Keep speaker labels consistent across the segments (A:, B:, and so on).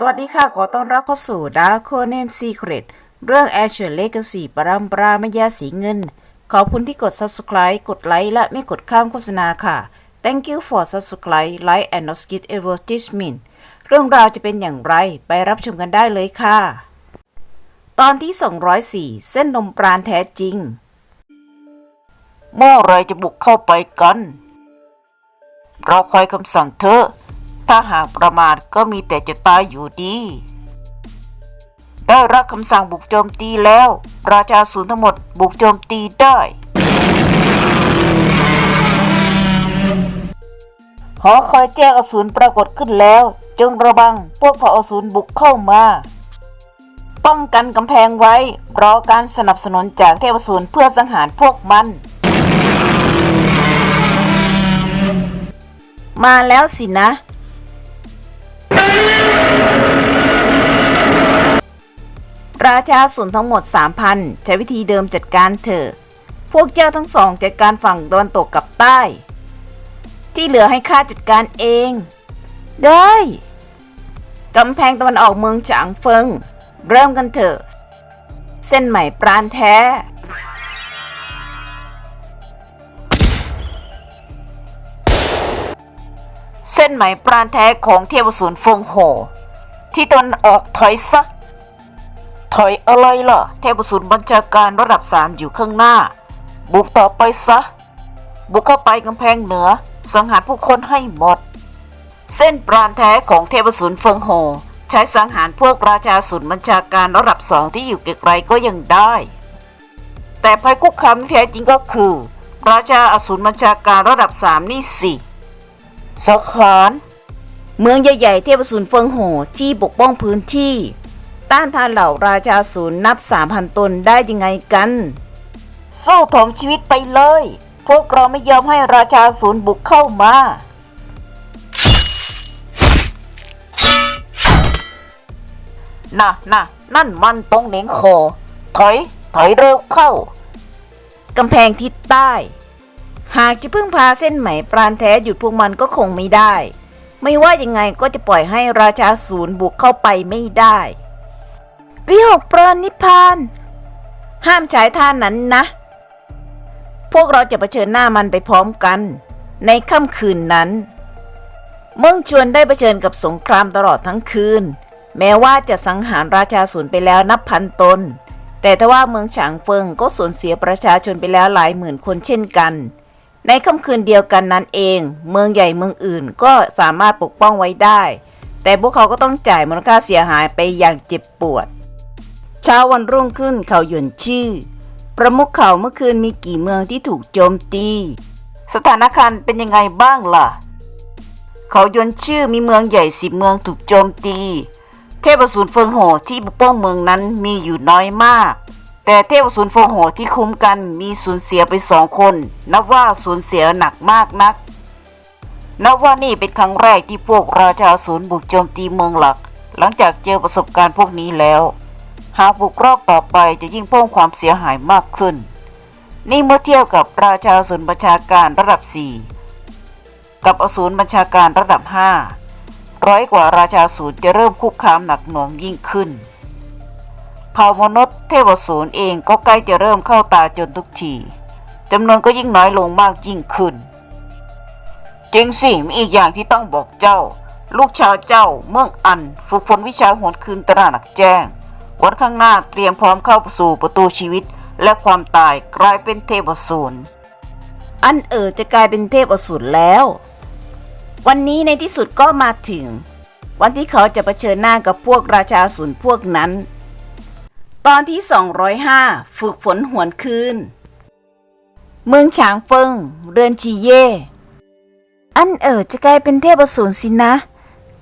A: สวัสดีค่ะ ขอต้อนรับเข้าสู่ Dark Conan Secret เรื่อง Azure Legacy ปรามปรามยาสีเงิน ขอบคุณที่กด Subscribe กดไลค์และไม่กดข้ามโฆษณาค่ะ Thank you for Subscribe like and not skip advertisement เรื่องราวจะเป็นอย่างไรไปรับชมกันได้เลยค่ะ ตอนที่ 204 เส้นนมปราณแท้จริง เมื่อไรจะบุกเข้าไปกัน เราคอยคำสั่งเธอ ถ้าหากประมาทก็มีแต่จะตายอยู่ดี ได้รับคำสั่งบุกโจมตีแล้ว ราชาศูนย์ทั้งหมดบุกโจมตีได้ หอคอยแจ้งอสูรปรากฏขึ้นแล้ว จงระวังพวกเผ่าอสูรบุกเข้ามา ป้องกันกำแพงไว้ รอการสนับสนุนจากเทพอสูรเพื่อสังหารพวกมันมาแล้วสินะ ราชาส่วนทั้งหมด 3,000 ใช้วิธีเดิมจัดการเถอะ พวกเจ้าทั้งสองจัดการฝั่งตะวันตกกับใต้ ที่เหลือให้ข้าจัดการเอง ได้กำแพงตะวันออกเมืองฉางเฟิง เริ่มกันเถอะ เส้นใหม่ปราณแท้ เส้นไหมปราณแท้ของเทพสูรฟงโห ที่ตนออกถอยซะ อยอะไรล่ะ เทพสูรบัญชาการระดับสามอยู่ข้างหน้า บุกต่อไปซะ บุกเข้าไปกำแพงเหนือ สังหารผู้คนให้หมด เส้นปราณแท้ของเทพสูรเฟิงโหใช้สังหารพวกราชาสูรบัญชาการระดับสองที่อยู่ไกลๆก็ยังได้ แต่ภัยคุกคามที่แท้จริงก็คือ ราชาอสูรบัญชาการระดับสามนี่สิสังหารเมืองใหญ่ๆเทพสูรเฟิงโหที่ปกป้องพื้นที่ ต้านทานเหล่าราชาศูนย์นับสามพันตนได้ยังไงกัน สู้ถมชีวิตไปเลย พวกเราไม่ยอมให้ราชาศูนย์บุกเข้ามา น่ะน่ะนั่นมันตรงเหนิงโคถอย ถอยเร็วเข้ากำแพงทิศใต้ หากจะพึ่งพาเส้นไหมปราณแท้หยุดพวกมันก็คงไม่ได้ ไม่ว่ายังไงก็จะปล่อยให้ราชาศูนย์บุกเข้าไปไม่ได้ วิหกปราณนิพพาน ห้ามใช้ท่านั้นนะ พวกเราจะเผชิญหน้ามันไปพร้อมกัน ในค่ำคืนนั้นเมืองชวนได้เผชิญกับสงครามตลอดทั้งคืน แม้ว่าจะสังหารราชาศูนย์ไปแล้วนับพันตน แต่ทว่าเมืองฉางเฟิงก็สูญเสียประชาชนไปแล้วหลายหมื่นคนเช่นกัน ในค่ำคืนเดียวกันนั้นเอง เมืองใหญ่เมืองอื่นก็สามารถปกป้องไว้ได้ แต่พวกเขาก็ต้องจ่ายมูลค่าเสียหายไปอย่างเจ็บปวด เช้าวันรุ่งขึ้นเขาหยวนชื่อ ประมุขเขาเมื่อคืนมีกี่เมืองที่ถูกโจมตี สถานการณ์เป็นยังไงบ้างล่ะเขายนชื่อมีเมืองใหญ่สิบเมืองถูกโจมตี เทพสูรเฟิงโหที่ปกป้องเมืองนั้นมีอยู่น้อยมาก แต่เทพสูรเฟิงโหที่คุ้มกันมีสูญเสียไปสองคน นับว่าสูญเสียหนักมากนัก นับว่านี่เป็นครั้งแรกที่พวกราชาสูรบุกโจมตีเมืองหลัก หลังจากเจอประสบการณ์พวกนี้แล้ว หากบุกรอบต่อไปจะยิ่งเพิ่มความเสียหายมากขึ้น นี่เมื่อเทียบกับราชาสูรบัญชาการระดับ 4 กับอสูรบัญชาการระดับ 5 ร้อยกว่าราชาสูรจะเริ่มคุกคามหนักหน่วงยิ่งขึ้นเผ่ามนุษย์เทวสูรเองก็ใกล้จะเริ่มเข้าตาจนทุกทีจำนวนก็ยิ่งน้อยลงมากยิ่งขึ้นจริงสิมีอีกอย่างที่ต้องบอกเจ้า ลูกชาวเจ้าเมืองอัน ฝึกฝนวิชาหวนคืนตระหนักแจ้ง วันข้างหน้าเตรียมพร้อมเข้าสู่ประตูชีวิต และความตายกลายเป็นเทพอสูรอันเอ๋อจะกลายเป็นเทพอสูรแล้ว วันนี้ในที่สุดก็มาถึง วันที่เขาจะเผชิญหน้ากับพวกราชาสูรพวกนั้น ตอนที่ 205 ฝึกฝนหวนคืน เมืองฉางเฟิง เรือนชีเย่อันเอ๋อจะกลายเป็นเทพอสูรสินะ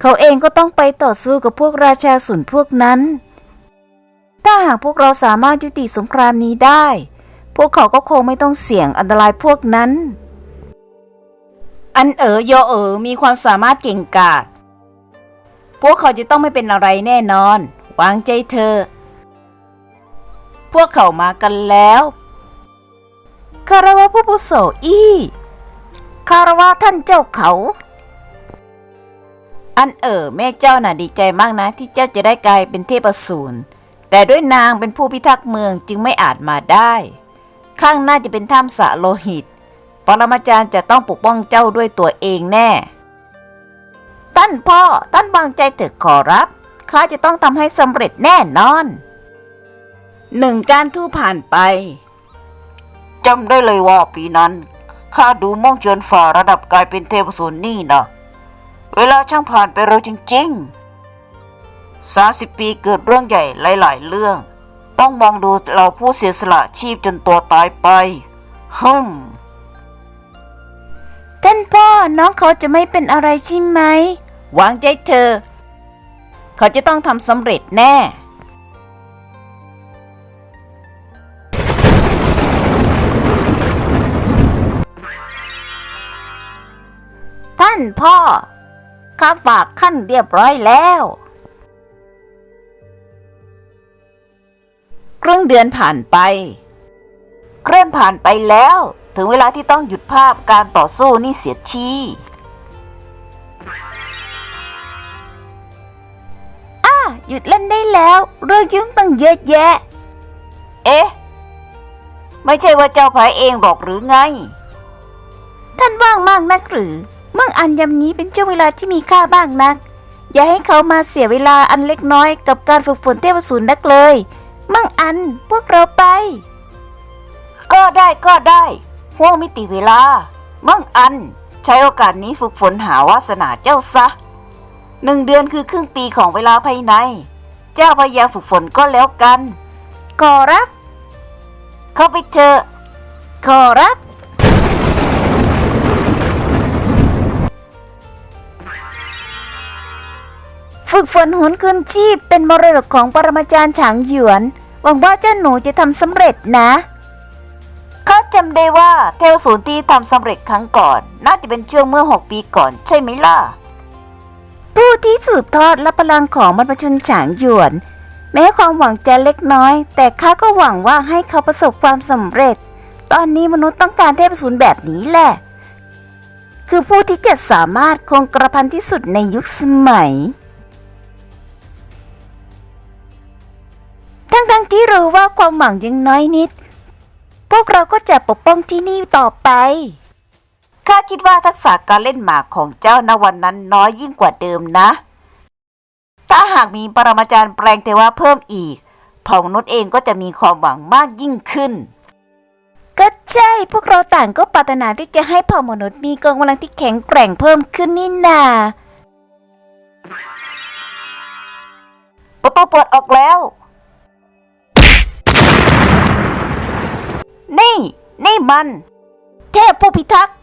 A: เขาเองก็ต้องไปต่อสู้กับพวกราชาสูรพวกนั้น ถ้าหากพวกเราสามารถยุติสงครามนี้ได้ พวกเขาก็คงไม่ต้องเสี่ยงอันตรายพวกนั้น อันเอ๋อโยเอ๋อมีความสามารถเก่งกาจ พวกเขาจะต้องไม่เป็นอะไรแน่นอน วางใจเธอ พวกเขามากันแล้วคารวะผู้ปุโสอี้คารวะท่านเจ้าเขา อันเออแม่เจ้าน่ะดีใจมากนะ ที่เจ้าจะได้กลายเป็นเทพสูร แต่ด้วยนางเป็นผู้พิทักษ์เมืองจึงไม่อาจมาได้ ข้างหน้าจะเป็นถ้ำสะโลหิต ปรมาจารย์จะต้องปกป้องเจ้าด้วยตัวเองแน่ ท่านพ่อท่านวางใจเถอะขอรับข้าจะต้องทำให้สำเร็จแน่นอนหนึ่งการทู่ผ่านไปจำได้เลยว่าปีนั้นข้าดูม่องเจินฝ่าระดับกลายเป็นเทพสูรนี่นะเวลาช่างผ่านไปเร็วจริง ๆ 30 ปีเกิดเรื่องใหญ่หลาย ๆ เรื่อง ต้องมองดูเราผู้เสียสละชีพจนตัวตายไปฮึมท่านพ่อน้องเขาจะไม่เป็นอะไรใช่ไหมวางใจเธอ เขาจะต้องทำสำเร็จแน่ท่านพ่อข้าฝากขั้นเรียบร้อยแล้ว ครึ่งเดือนผ่านไปเคลื่อนผ่านไปแล้ว ถึงเวลาที่ต้องหยุดภาพการต่อสู้นี่เสียทีอ่าหยุดเล่นได้แล้ว เรื่องยุ่งตั้งเยอะแยะ เอ๊ะ ไม่ใช่ว่าเจ้าพายเองหรอกหรือไง ท่านว่างมากนักหรือ เมื่ออันยำนี้เป็นช่วงเวลาที่มีค่าบ้างนัก อย่าให้เขามาเสียเวลาอันเล็กน้อยกับการฝึกฝนเทพสูรนักเลย มั่งอันพวกเราไป ก็ได้ก็ได้ห่วงมิติเวลา มั่งอัน ใช้โอกาสนี้ฝึกฝนหาวาสนาเจ้าซะหนึ่งเดือนคือครึ่งปีของเวลาภายใน เจ้าพยายามฝึกฝนก็แล้วกัน ขอรับ เข้าไปเจอ ขอรับ ฝึกฝนหุนคืนชีพเป็นมรดกของปรมาจารย์ฉางหยวน หวังว่าเจ้าหนูจะทำสำเร็จนะข้าจำได้ว่าเทวศูนย์ที่ทำสำเร็จครั้งก่อน น่าจะเป็นช่วงเมื่อ 6 ปีก่อนใช่ไหมล่ะ ผู้ที่สืบทอดและพลังของบรรพชนฉางหยวน แม้ความหวังจะเล็กน้อย แต่ข้าก็หวังว่าให้เขาประสบความสำเร็จ ตอนนี้มนุษย์ต้องการเทพศูนย์แบบนี้แหละ คือผู้ที่จะสามารถคงกระพันที่สุดในยุคสมัย ทั้งๆที่รู้ว่าความหวังยังน้อยนิด พวกเราก็จะปกป้องที่นี่ต่อไป ข้าคิดว่าทักษะการเล่นหมากของเจ้าณวันนั้นน้อยยิ่งกว่าเดิมนะ ถ้าหากมีปรมาจารย์แปลงเทวะเพิ่มอีกเผ่ามนุษย์เองก็จะมีความหวังมากยิ่งขึ้น ก็ใช่พวกเราต่างก็ปรารถนาที่จะให้เผ่ามนุษย์มีกองกำลังที่แข็งแกร่งเพิ่มขึ้นนี่นาประตูเปิดออกแล้ว นี่ นี่มัน เทพผู้พิทักษ์